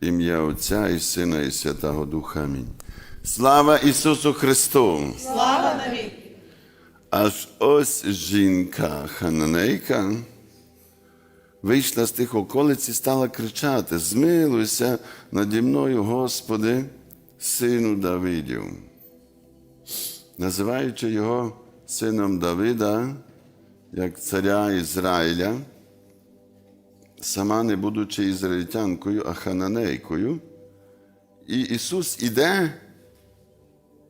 Ім'я Отця і Сина, і Святого Духа. Амінь. Слава Ісусу Христу! Слава навіки! Аж ось жінка хананейка вийшла з тих околиць і стала кричати: Змилуйся наді мною, Господи, сину Давидів. Називаючи його сином Давида, як царя Ізраїля, сама не будучи ізраїльтянкою, а хананейкою, і Ісус іде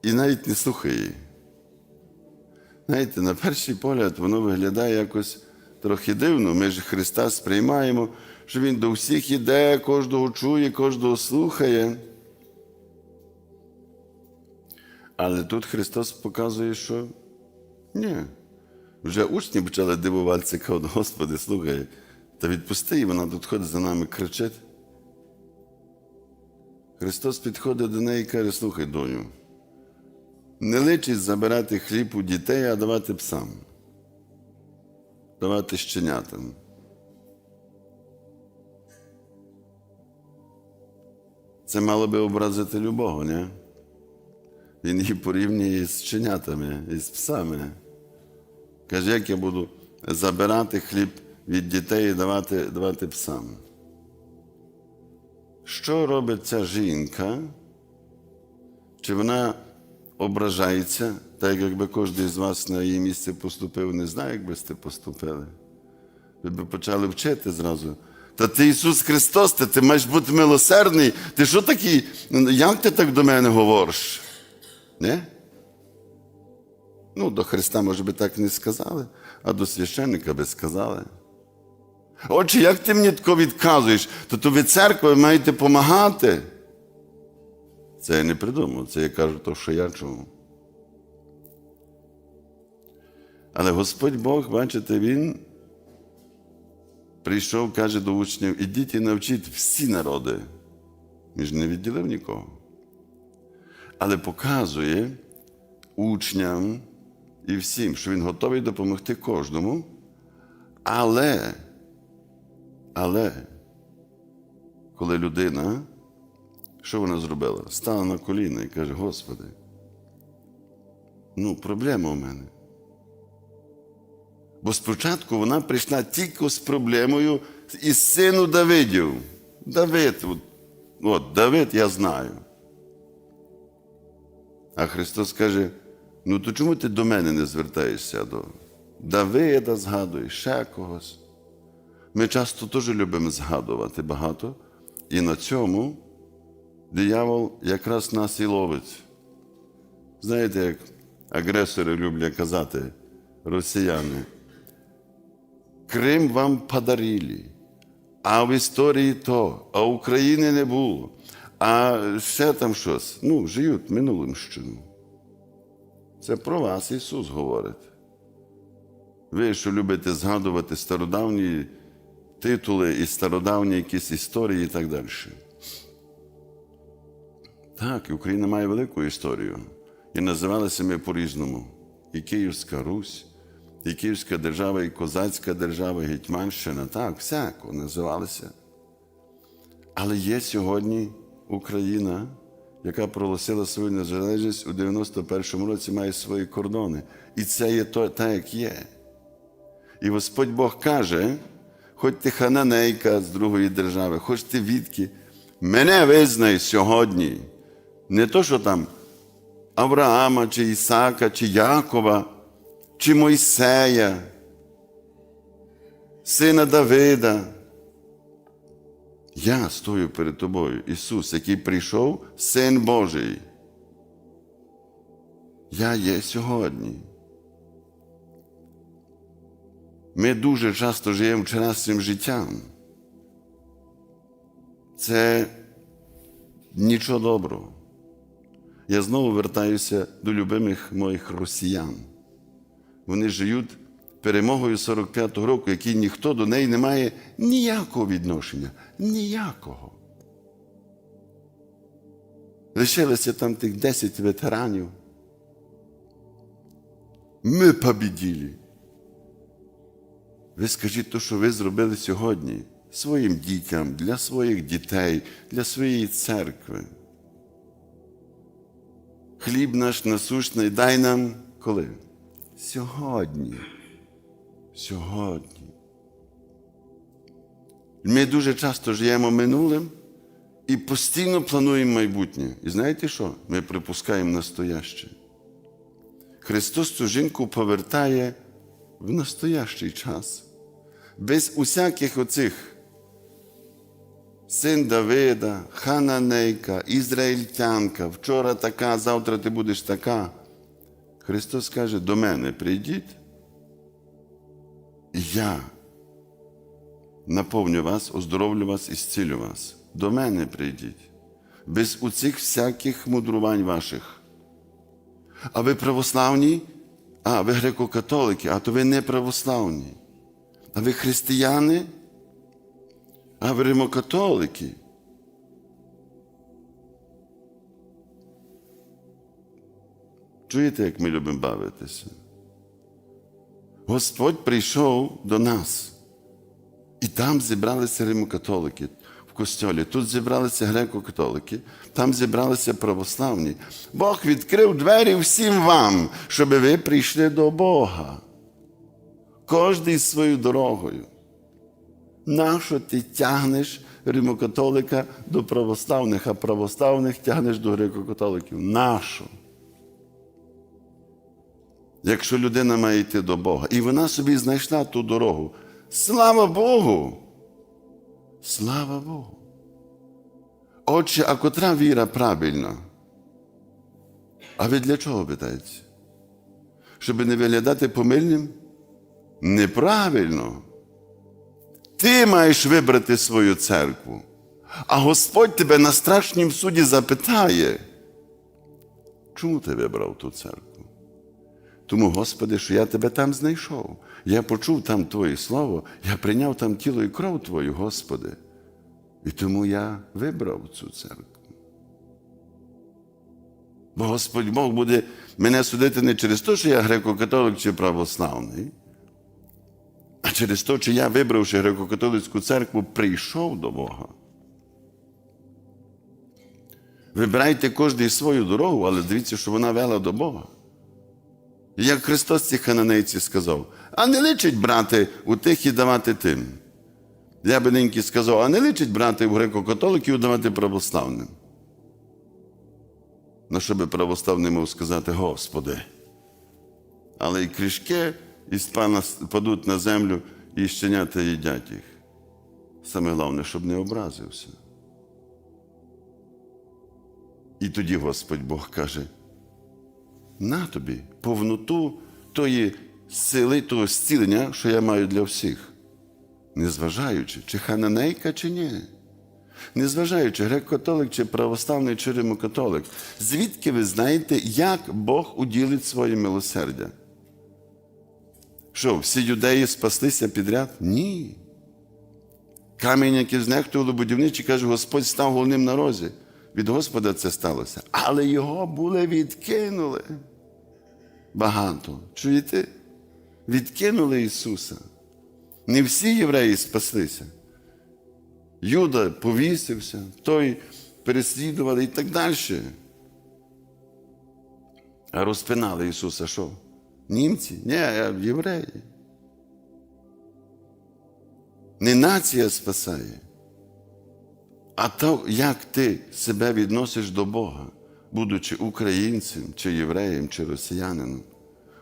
і навіть не слухає. Знаєте, на перший погляд воно виглядає якось трохи дивно. Ми ж Христа сприймаємо, що Він до всіх іде, кожного чує, кожного слухає. Але тут Христос показує, що ні. Вже учні почали дивуватися, кажуть, Господи, слухай, та відпусти, її, вона ходить за нами кричить. Христос підходить до неї і каже, слухай, доню, не личить забирати хліб у дітей, а давати псам, давати щенятам. Це мало би образити любого, не? Він її порівнює з щенятами, і з псами. Каже, як я буду забирати хліб від дітей давати, давати псам. Що робить ця жінка? Чи вона ображається, так якби кожен з вас на її місце поступив, не знаю, як би сте поступили. Ви б почали вчити зразу. Та ти Ісус Христос, ти, ти маєш бути милосердний. Ти що такий? Як ти так до мене говориш? Не? Ну, до Христа, може би, так не сказали, а до священника би сказали. Отже, як ти мені тако відказуєш, то, то ви церква маєте допомагати. Це я не придумав, це я кажу то, що я чув. Але Господь Бог, бачите, Він прийшов, каже до учнів, ідіть і навчіть всі народи. Він ж не відділив нікого. Але показує учням і всім, що він готовий допомогти кожному. Але, але, коли людина що вона зробила? Стала на коліна і каже: Господи, ну, проблема у мене. Бо спочатку вона прийшла тільки з проблемою із сину Давидів. Давид, от, от Давид я знаю. А Христос каже: ну то чому ти до мене не звертаєшся до Давида згадуєш, ще когось? Ми часто теж любимо згадувати багато, і на цьому диявол якраз нас і ловить. Знаєте, як агресори люблять казати росіяни, Крим вам подарили, а в історії то, а України не було, а ще там щось. Ну, живуть минулимщину. Це про вас Ісус говорить. Ви, що любите згадувати стародавні титули і стародавні якісь історії і так далі. Так, Україна має велику історію. І називалися ми по-різному. І Київська Русь, і Київська держава, і Козацька держава, і Гетьманщина. Так, всяко називалися. Але є сьогодні Україна, яка проголосила свою незалежність у 91-му році, має свої кордони. І це є так, як є. І Господь Бог каже, хоч ти хананейка з другої держави, хоч ти відки, мене визнай сьогодні. Не то, що там Авраама, чи Ісака, чи Якова, чи Мойсея, сина Давида. Я стою перед тобою, Ісус, який прийшов, Син Божий. Я є сьогодні. Ми дуже часто живемо вчорашнім життям. Це нічого доброго. Я знову вертаюся до любимих моїх росіян. Вони живуть перемогою 45-го року, який ніхто до неї не має ніякого відношення. Ніякого. Лишилося там тих 10 ветеранів. Ми побіділи. Ви скажіть те, що ви зробили сьогодні. своїм дітям, для своїх дітей, для своєї церкви. Хліб наш насущний дай нам коли? Сьогодні. Сьогодні. Ми дуже часто живемо минулим і постійно плануємо майбутнє. І знаєте що? Ми припускаємо настояще. Христос цю жінку повертає в настоящий час. Без усяких оцих син Давида, хананейка, ізраїльтянка, вчора така, завтра ти будеш така. Христос каже, до мене прийдіть, я наповню вас, оздоровлю вас і зцілю вас. До мене прийдіть, без оцих всяких мудрувань ваших. А ви православні? А, ви греко-католики, а то ви не православні. А ви християни? А ви римокатолики. Чуєте, як ми любимо бавитися? Господь прийшов до нас. І там зібралися римокатолики в костьолі. Тут зібралися греко-католики, там зібралися православні. Бог відкрив двері всім вам, щоб ви прийшли до Бога. Кожний своєю дорогою. Нащо ти тягнеш римокатолика до православних, а православних тягнеш до греко-католиків? Нащо? Якщо людина має йти до Бога, і вона собі знайшла ту дорогу. Слава Богу! Слава Богу! Отче, а котра віра правильна? А ви для чого питаєте? Щоб не виглядати помильним? Неправильно. Ти маєш вибрати свою церкву. А Господь тебе на страшнім суді запитає, чому ти вибрав ту церкву? Тому, Господи, що я тебе там знайшов. Я почув там Твоє Слово, я прийняв там тіло і кров Твою, Господи. І тому я вибрав цю церкву. Бо Господь Бог буде мене судити не через те, що я греко-католик чи православний, а через те, що я, вибравши греко-католицьку церкву, прийшов до Бога. Вибирайте кожний свою дорогу, але дивіться, що вона вела до Бога. Як Христос цій хананейці сказав, а не личить брати у тих і давати тим. Я би ниньки сказав, а не личить брати у греко-католиків і давати православним. На що би православний мав сказати, Господи. Але і крішки із пана падуть на землю і щенята їдять їх. Саме головне, щоб не образився. І тоді Господь Бог каже, на тобі повноту тої сили, того зцілення, що я маю для всіх. Незважаючи, чи хананейка, чи ні. Незважаючи, греко-католик, чи православний, чи римокатолик. Звідки ви знаєте, як Бог уділить своє милосердя? Що, всі юдеї спаслися підряд? Ні. Камінь, який знехтували будівничі, каже, Господь став головним на розі. Від Господа це сталося. Але його були відкинули. Багато. Чуєте? Відкинули Ісуса. Не всі євреї спаслися. Юда повісився, той переслідували і так далі. А розпинали Ісуса що? Німці? Ні, євреї. Не нація спасає. А то, як ти себе відносиш до Бога, будучи українцем, чи євреєм, чи росіянином,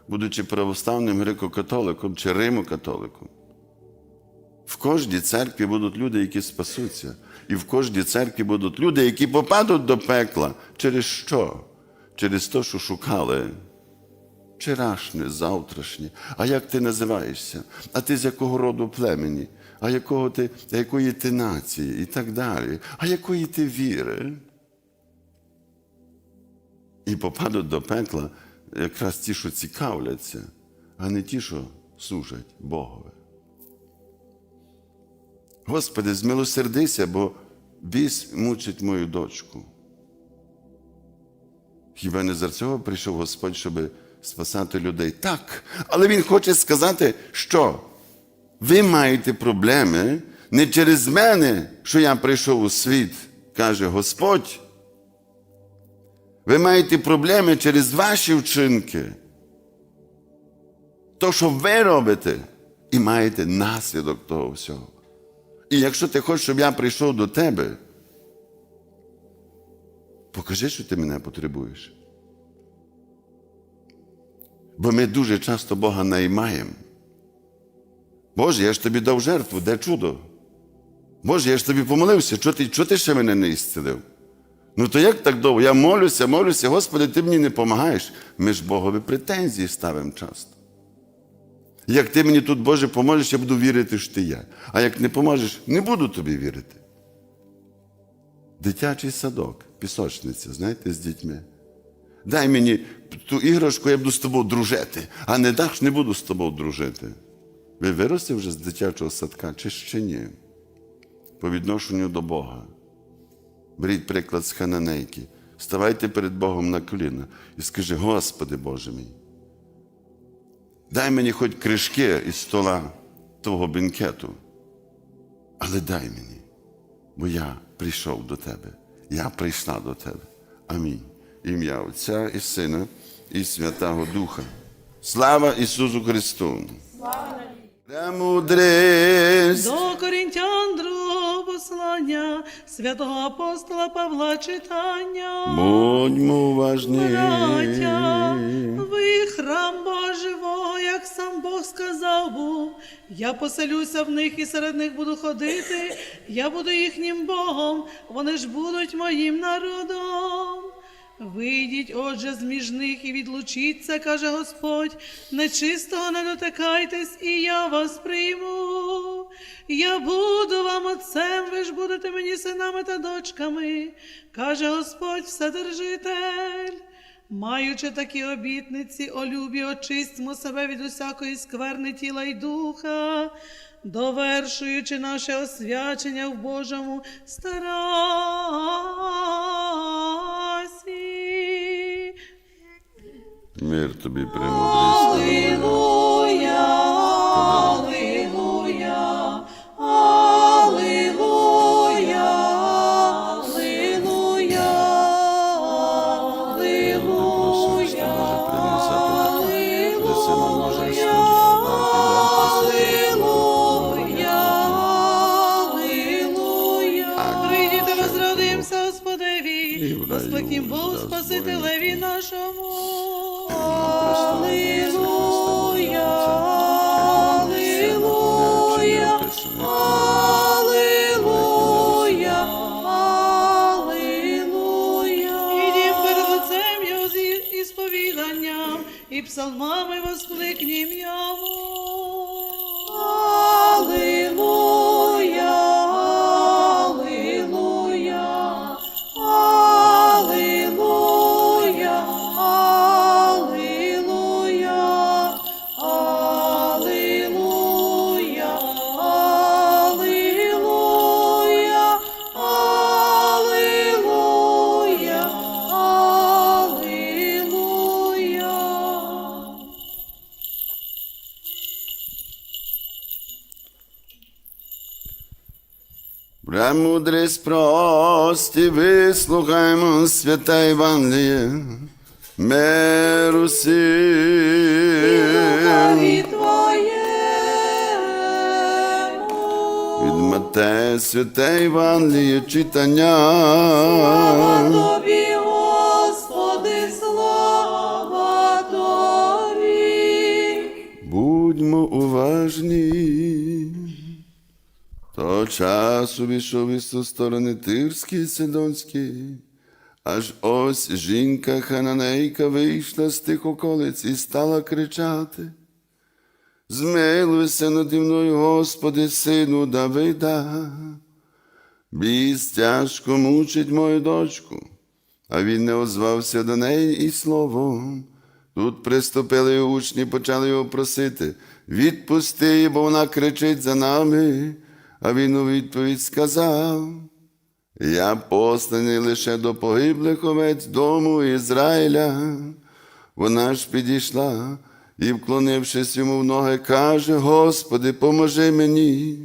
будучи православним греко-католиком чи римокатоликом. В кожній церкві будуть люди, які спасуться. І в кожній церкві будуть люди, які попадуть до пекла. Через що? Через те, що шукали вчорашнє, завтрашнє. А як ти називаєшся? А ти з якого роду племені? А якого ти, якої ти нації? І так далі. А якої ти віри? І попадуть до пекла якраз ті, що цікавляться, а не ті, що служать Богові. Господи, змилосердися, бо біс мучить мою дочку. Хіба не за цього прийшов Господь, щоб спасати людей? Так. Але Він хоче сказати, що ви маєте проблеми Не через мене, що я прийшов у світ, каже Господь. Ви маєте проблеми через ваші вчинки. То, що ви робите, і маєте наслідок того всього. І якщо ти хочеш, щоб я прийшов до тебе, покажи, що ти мене потребуєш. Бо ми дуже часто Бога наймаємо. Боже, я ж тобі дав жертву, де чудо? Боже, я ж тобі помолився, чого ти, чого ти ще мене не ісцелив? Ну то як так довго? Я молюся, молюся, Господи, ти мені не допомагаєш. Ми ж Богові претензії ставимо часто. Як ти мені тут, Боже, поможеш, я буду вірити, що ти я. А як не поможеш, не буду тобі вірити. Дитячий садок, пісочниця, знаєте, з дітьми. Дай мені ту іграшку, я буду з тобою дружити, а не даш, не буду з тобою дружити. Ви виросли вже з дитячого садка, чи ще ні? По відношенню до Бога. Беріть приклад з Хананейки. Ставайте перед Богом на коліна і скажи, Господи Боже мій, дай мені хоч кришки із стола того бенкету, але дай мені, бо я прийшов до Тебе, я прийшла до Тебе. Амінь. Ім'я Отця і Сина, і Святого Духа. Слава Ісусу Христу! Премудрість! До корінтян другого послання святого апостола Павла читання. Будьмо уважні. Браття, ви храм Божого, як сам Бог сказав був. Я поселюся в них і серед них буду ходити. Я буду їхнім Богом, вони ж будуть моїм народом. Вийдіть, отже, з між них і відлучіться, каже Господь, нечистого не дотикайтесь, і я вас прийму. Я буду вам отцем, ви ж будете мені синами та дочками, каже Господь Вседержитель. Маючи такі обітниці, о любі, очистимо себе від усякої скверни тіла й духа, довершуючи наше освячення в Божому старасі. Мир тобі премудрість. Прості, вислухаймо святе Євангеліє. Миру Твоєму. Від Мате святе Євангеліє читання. Тобі, То час увійшов із ту сторони Тирський і. Аж ось жінка хананейка вийшла з тих околиць і стала кричати. Змилуйся наді мною, Господи, сину Давида. Біс тяжко мучить мою дочку, а він не озвався до неї і словом. Тут приступили учні, почали його просити. Відпусти бо вона кричить за нами. А він у відповідь сказав: Я посланий лише до погиблих овець дому Ізраїля. Вона ж підійшла і, вклонившись йому в ноги, каже: Господи, поможи мені.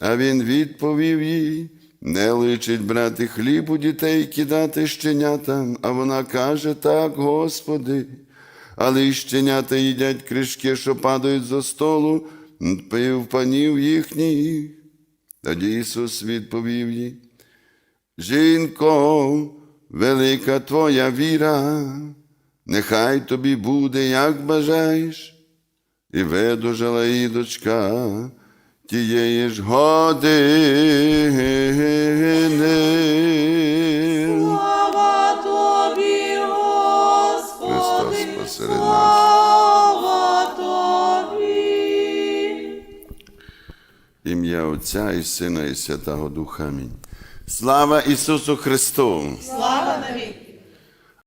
А він відповів їй, не личить брати хліб у дітей і кидати щенятам. А вона каже, так, Господи. Але й щенята їдять кришки, що падають за столу, пив панів їхніх. Тоді Ісус відповів їй, Жінко, велика твоя віра, нехай тобі буде, як бажаєш, і видужала її дочка тієї ж години. Отця і Сина, і Святого Духа. Амінь. Слава Ісусу Христу! Слава навіки.